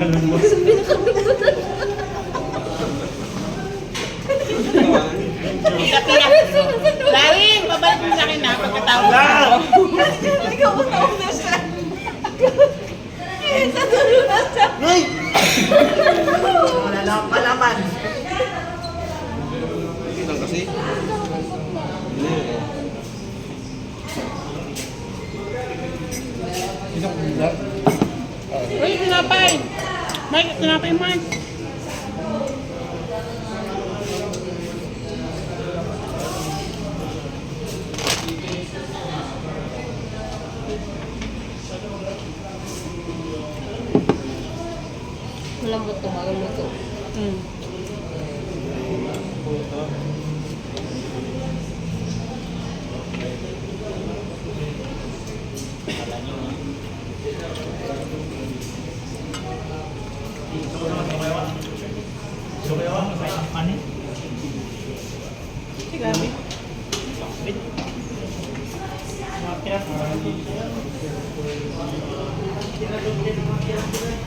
Tagalon mo. Laring, babalik mo sa akin na pagkatapos. Wala! Ikaw utaw na siya. Eh, sa dulo na siya. Ay! Wala lang palaman. Lang kasi. Uy, tinapay. Mike, tinapay Mike. Malambot to, malambot to. Hmm. Ano? Grabe.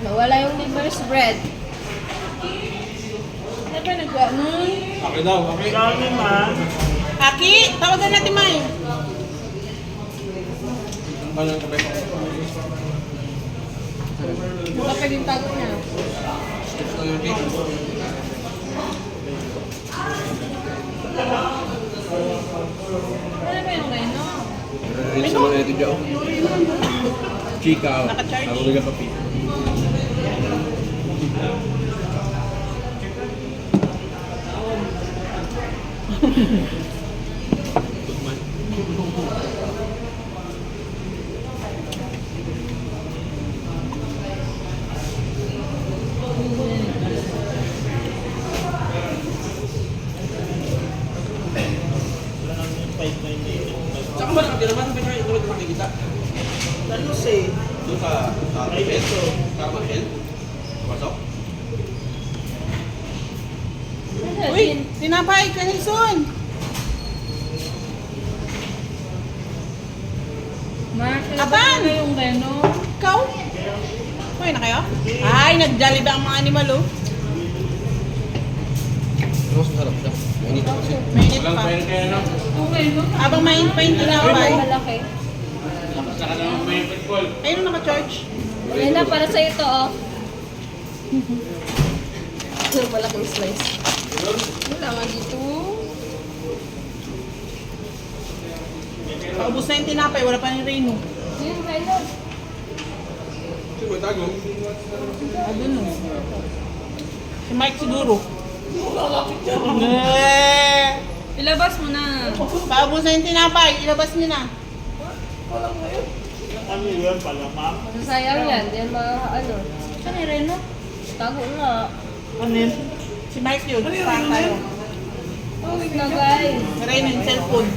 Nawala yung liver's bread. Ba nagawa nun? Aki daw, aki. Kami ma. Aki, tawagan natin May. Ano yung kape? Baka pwedeng tago niya. Ano ba yung reno? Ito dyan. Chika. Naka-charge. Ako nagka kape. Saan ka ba nakatira naman? Ba't kayo tulad nakikita? Ano si? Doon sa... Sa Marshall? ito. Sa Marshall? Pasok? Uy, tinapay, kanison. Mark, Aban! na yung reno. Ikaw? Uy, na kayo? Ay, nag-jollibee ang mga animal, oh. Ano mas masarap siya? Mainit na kasi. Mainit pa. kaya no? Habang mainit pa yung tinapay. Malaki. Ayun, naka-charge. Yan na, para sa'yo to, oh. Ito, malaking slice. Wala nga dito. Paubos na yung tinapay, wala pa yung reno. Yung reno. Dun, oh. Si Mike siguro. Eh, Ilabas mo na. Paubos na yung tinapay, ilabas niyo na. Ano? Masasayang yan. Yan mga ano. Saan yung reno? Tago. Ano yun? Si Mike yun, saan tayo? Oh, wait na guys. Reno yung cellphone.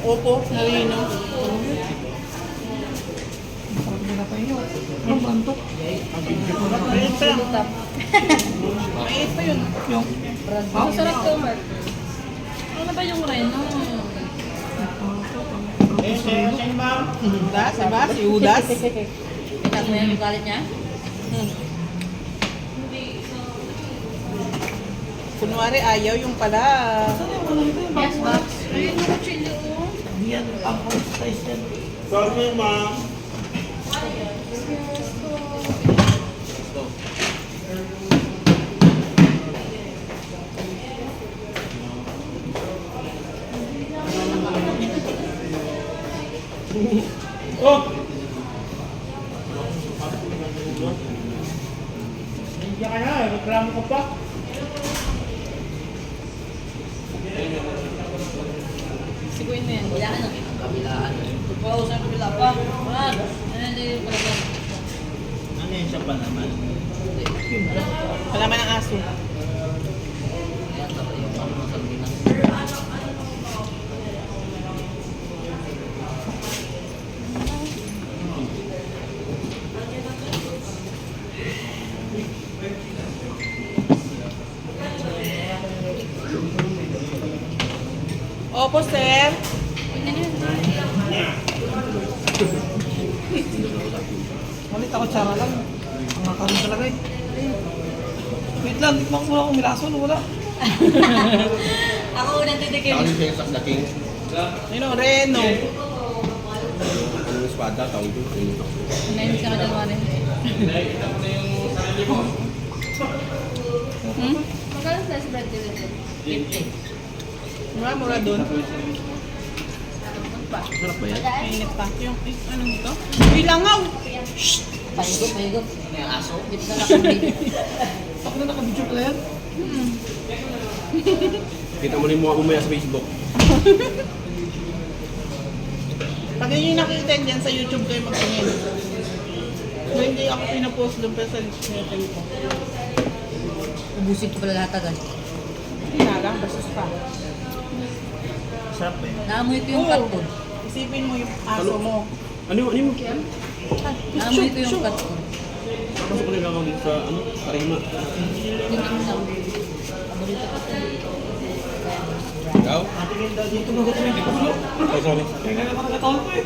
Oppo, na reno. Ayun pa. Tap. Mainit pa yun. Yung, Ang sarap to, Mark. Ano ba yung reno? Eh, siya siya ma'am. Udas, diba? Si Udas. Itak mo yung galit niya? Hmm. Kunwari, ayaw yung pala. Yes, box. Ayun yung kutsilyo, oh. Yan. Oh! Hindi ka na, reklamo ko pa. Siguin mo yan. Wala ka na. Kabilaan. Oo, sa kabila pa. Wala. Ano yung palaban? Ano yun siya pa naman? Palaman ng aso. Opo, sir. Ulit ako tsara lang. Ang nakakaroon talaga eh. Wait lang, tikman ko muna kung may lason o wala. Ako unang titikim. Tawag yung sa king. Ano, Reno. Ano yung espada, tawag yung- Nahimik ka ka dalawa rin. Hmm? Magkano slice bread dito? 50. Mura, mura doon. Sarap ba yan? Mainit pa. Yung, eh, ano ito? Uy, langaw! Pahigo, pahigo. Ano yung aso? Dito na lang ang Ako na nakabidyo pala yan. Kita mo na yung mukha mo maya sa Facebook. Pag yun yung nakita dyan sa YouTube kayo magtingin. So, hindi ako pinapost doon pero sa YouTube ko. Ubusin ko pala lahat agad. Hindi na lang, basta pa. Sarap eh. Naamoy ko yung Oo. ko. Isipin mo yung aso mo. Ano yung, ano yung, Naamoy ko yung ko. pasok ko nila sa, ano, karima. Yung ano lang. Paborito ko. Ikaw? Patingin daw dito. Ko hindi ko gulo. Oh, sorry. Nga naman nakataon ko eh.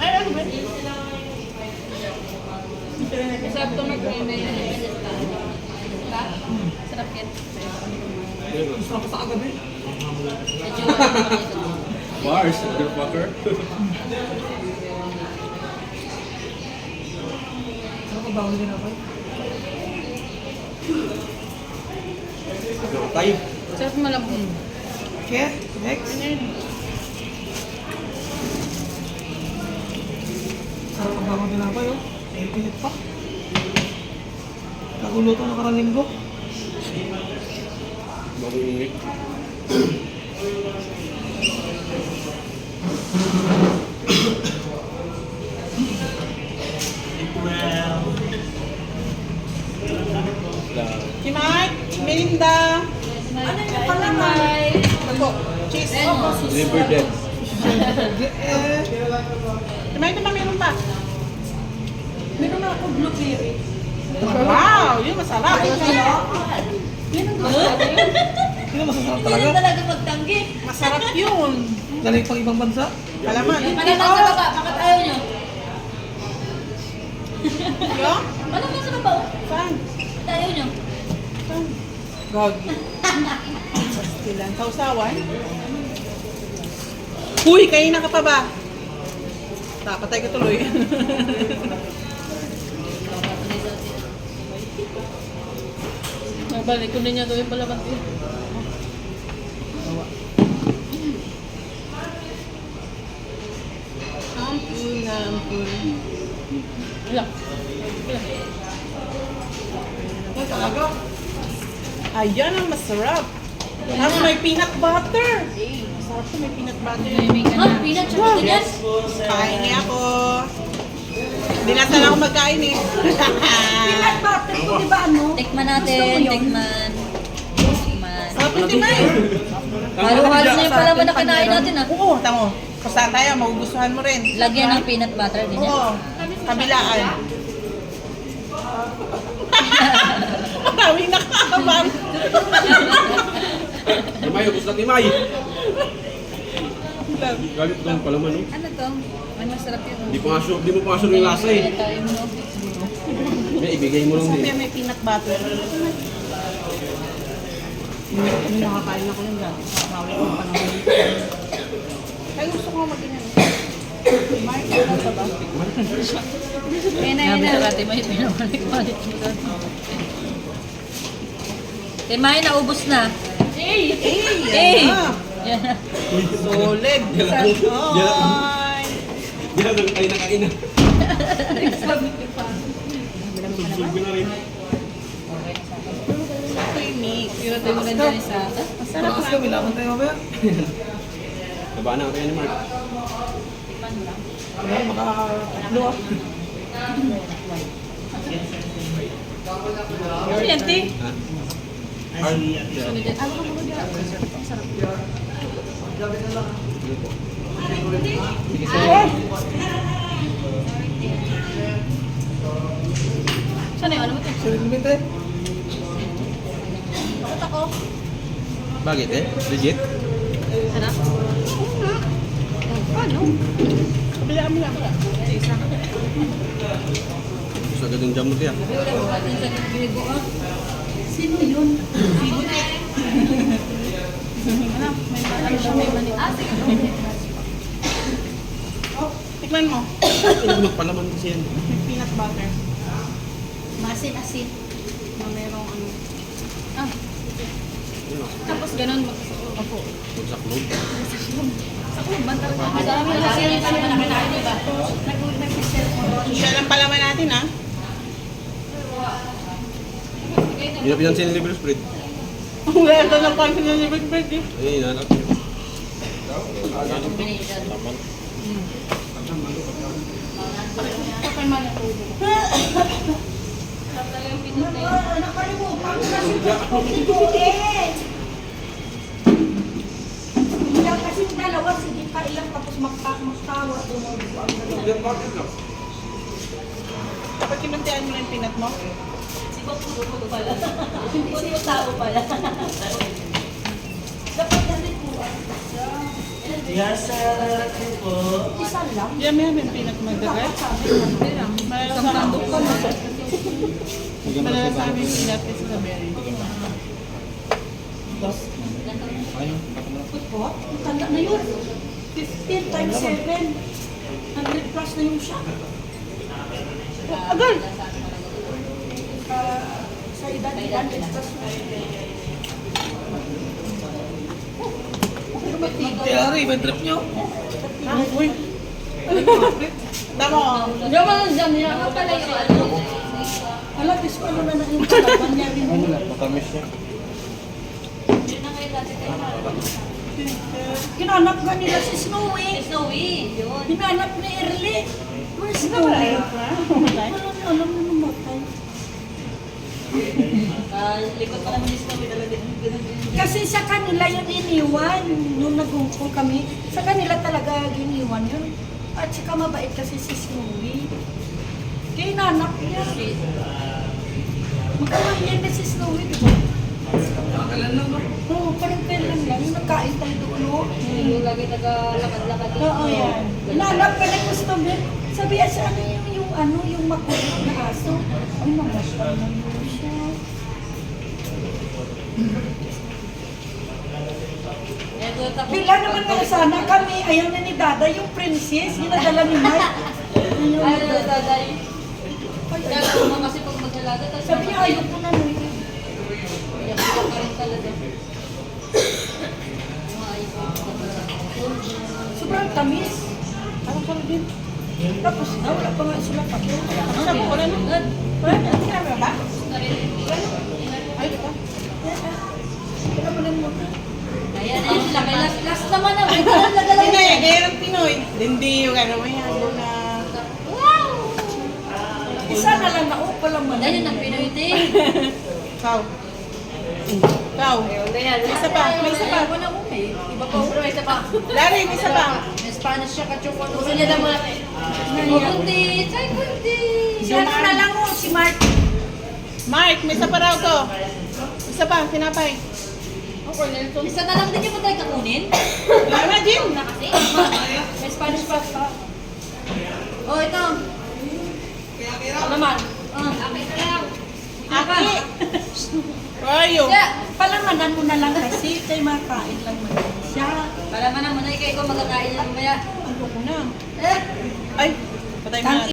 Ay, ano ba? Sarap to mag may Sarap yan. Gusto ako sa kagabi. Bars, motherfucker. Ano ka bawal din ako? Tayo. Sarap malambong. Kaya, next. Sarap ang bawal din ako eh. Eh, pinit pa. Naguluto na karang linggo. Bagong ingit. Si Mike, Melinda. Ano yung palaman? Ako, cheese. Liver dead. Si Mike, diba meron pa? Meron na ako blueberry. Wow, yun masarap. Gusto ko. Hindi masasarap Hindi talaga. na talaga magtanggi. Masarap yun. Galing pang ibang bansa. Alaman. Lang sa baba? Bakit ayaw nyo? Yung? Ano lang sa baba? Saan? Bakit ayaw nyo? Gogi. Pastilan. Sausawan? Uy, kain na ka pa ba? Tapatay ka tuloy. Nabalik ko na niya gawin pala ba? ampun, ampun. Wala. Ay, talaga. Ayan ang masarap. Tapos may peanut butter. Masarap to, may peanut butter. May na. Ah, peanut chocolate yan? Kain niya ako. Hindi na sana ako magkain eh. Peanut butter ko, di ba ano? Tikman natin, tikman. Tikman. Sarap yung tinay. Halo-halo na yung palaman na kinain natin ah. Oo, tamo. Kusa tayo, magugustuhan mo rin. Lagyan ng peanut butter din yan. Oo, kabilaan. Maraming nakakabang. Timay, ubus na timay. Galit doon pala man, no? Ano to? Ay, masarap yun. Di pa nga sure, di mo pa sure yung lasa eh. Tayo mo. May ibigay mo lang Sabi din. may peanut butter. Hindi nakakain ako yung dati. Bawal ko pa naman. Kaya gusto ko mag-inan. Mark, ano pa ba? Ayun na, ayun na. Sabi may pinabalik-balik. Timay, naubos na. Eh, Eh! yan na. Yan na. Solid. Ay. Di na kain na kain na. Subsub ko na rin. Creamy. Iratay mo lang dyan isa. Masarap na. kami, laban tayo mamaya. Nabaan na kayo ni Mark. Tatlo ah. Ano yan, Ti? Ha? ay, ate. Saan yung ano mo, Ti? Sulit mo eh. Bakit ako? Bakit eh? Legit? Sana? Ano? Kabilaan mo lang. Sa gadong jamot yan. Wala ko natin sa bigo ah. Sino yun? Ano, may ano siya, may mani. Ah, sige. Tikman mo. Pinagulog pa naman kasi yan. May peanut butter. Masin-asin. Na merong ano. Ah. Tapos ganun mag... Opo. Magsaklog. Sa kuban talaga. Madami na kasi yung parang nakakain, di ba? Social lang palaman natin ah. Hindi na pinansin ni Libre Spread. Wala na pansin na ni Big Bird eh. Eh, inanak. Combination. Laman. Kapal man dalawa, sige pa ilang tapos magta magtawa. Tumubo ang dalawa. Kapag kinuntian mo na yung peanut mo, Si Bob puto pala. Puto tao pala. Dapat ganit po. Yes, sir. Po. Isa lang. yan may peanut magdagay. Isang tandok ka mo. Malala sa amin peanut is the berry. Po, ang tanda na yun. 15 times 7. 100 plus na yung siya. Agal! Ah, sa edad, 100 plus na. Kaya rin, may trip nyo. Uy! Tama. Diyan mo lang dyan. Yan nga pala yung ano. Wala, dis ko ano na na yung kalaban niya rin. Matamis siya. Yun na kayo dati tayo. Hinanap nga nila si Snowy. Snowy. Yun. Hinanap ni Erly. Where's Snowy? Wala na alam mo namatay. Ah, likod pa naman ni Snowy talaga. Kasi sa kanila yun iniwan. Nung nagungkol kami, sa kanila talaga giniwan yun. At saka mabait kasi si Snowy. Kaya hinanap niya. Magkamahiyan na si Snowy, di ba? Oo, parang kailan lang. Yung nagkain tayo doon, no? Yung lagi taga-lakad-lakad. Oo, yan. Hinanap ka na customer. Sabi niya sa ano yung, yung ano, yung makulit na aso. Ay, mamasal na yun siya. Bila naman nga sana kami, ayaw na ni Dada, yung princess, ginadala ni Mike. Ayaw Ay, ni Dada. Ay, Kaya ayaw. ako kasi pag maglalada, tapos Sabi niya, ayaw ko na nun. Iyak ka rin talaga. Sobrang tamis. Parang parang din. Tapos na, wala pa nga sila pa. Sabi ko lang. Wala, sinabi ba? Ay, di ba? Wala pa rin mo. Ayan, ayan. Kaya last, naman na. Wait, lang, nagalaw Hindi, na. Pinoy. Hindi yung ano, halo na... Isa na lang man. Dahil yung Pinoy din. Cow. May isa pa, may isa pa. Na mo eh. Iba pa, bro. Isa pa. Larry, may isa pa. May Spanish siya, kachoko. Gusto niya naman. Kundi, say kundi. Si ano na lang mo, si Mark. Mark, may isa pa raw to. Isa pa, tinapay. Isa na lang din yung patay kakunin. Wala na, Jim. Na kasi. May Spanish pa. Oh, ito. Ano naman? Ah, akin na lang. Aki. Yeah. Palamanan mo na lang kasi, kay makain lang man siya. Para man ang manay kayo magkakain na mamaya. Ano ko na? Eh. Ay, patay mo na.